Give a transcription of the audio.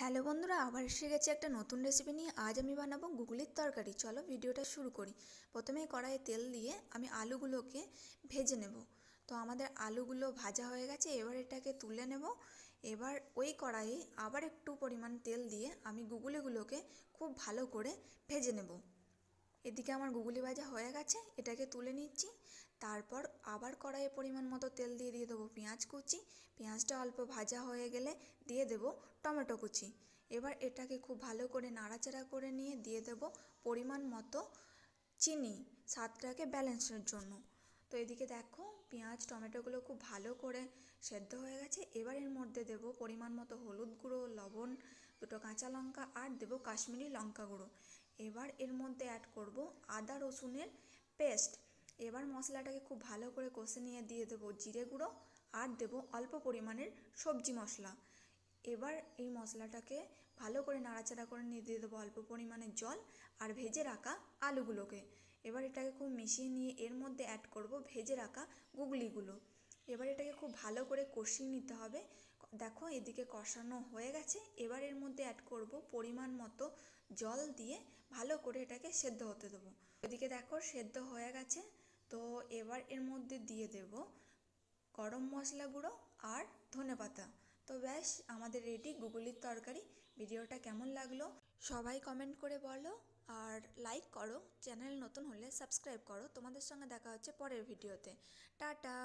Hello বন্ধুরা, আবার এসে গেছে একটা নতুন রেসিপি নিয়ে। আজ আমি বানাবো গুগলির তরকারি। চলো ভিডিওটা শুরু করি। প্রথমে কড়াইয়ে তেল দিয়ে আমি আলুগুলোকে ভেজে নেব। তো আমাদের আলুগুলো ভাজা হয়ে গেছে, এবার এটাকে তুলে নেব। এবার ওই কড়াইয়ে আবার একটু পরিমাণ তেল দিয়ে আমি গুগলিগুলোকে খুব ভালো করে ভেজে নেব। এদিকে আমার গুগলি ভাজা হয়ে গেছে, এটাকে তুলে নিচ্ছি। তারপর আবার কড়াইয়ে পরিমাণ মতো তেল দিয়ে দিয়ে দেবো পেঁয়াজ কুচি। পেঁয়াজটা অল্প ভাজা হয়ে গেলে দিয়ে দেবো টমেটো কুচি। এবার এটাকে খুব ভালো করে নাড়াচাড়া করে নিয়ে দিয়ে দেবো পরিমাণ মতো চিনি, স্বাদটাকে ব্যালেন্সের জন্য। তো এদিকে দেখো পেঁয়াজ, টমেটোগুলো খুব ভালো করে সেদ্ধ হয়ে গেছে। এবার এর মধ্যে দেবো পরিমাণ মতো হলুদ গুঁড়ো, লবণ, দুটো কাঁচা লঙ্কা, আর দেবো কাশ্মীরি লঙ্কা গুঁড়ো। এবার এর মধ্যে অ্যাড করব আদা রসুনের পেস্ট এবার মশলাটাকে খুব ভালো করে কষে নিয়ে দিয়ে দেবো জিরে গুঁড়ো আর দেবো অল্প পরিমাণের সবজি মশলা। এবার এই মশলাটাকে ভালো করে নাড়াচাড়া করে নিয়ে দিয়ে দেবো অল্প পরিমাণে জল আর ভেজে রাখা আলুগুলোকে। এবার এটাকে খুব মিশিয়ে নিয়ে এর মধ্যে অ্যাড করব ভেজে রাখা গুগলিগুলো। এবার এটাকে খুব ভালো করে কষিয়ে নিতে হবে। দেখো, এদিকে কষানো হয়ে গেছে। এবার এর মধ্যে অ্যাড করব পরিমাণ মতো জল দিয়ে ভালো করে এটাকে সেদ্ধ হতে দেবো। এদিকে দেখো, সেদ্ধ হয়ে গেছে। তো এবার এর মধ্যে দিয়ে দেব গরম মশলা গুঁড়ো আর ধনে পাতা। তো ব্যাস, আমাদের রেডি গুগলির তরকারি। ভিডিওটা কেমন লাগল? সবাই কমেন্ট করে বলো আর লাইক করো। চ্যানেল নতুন হলে সাবস্ক্রাইব করো। তোমাদের সঙ্গে দেখা হচ্ছে পরের ভিডিওতে। টাটা!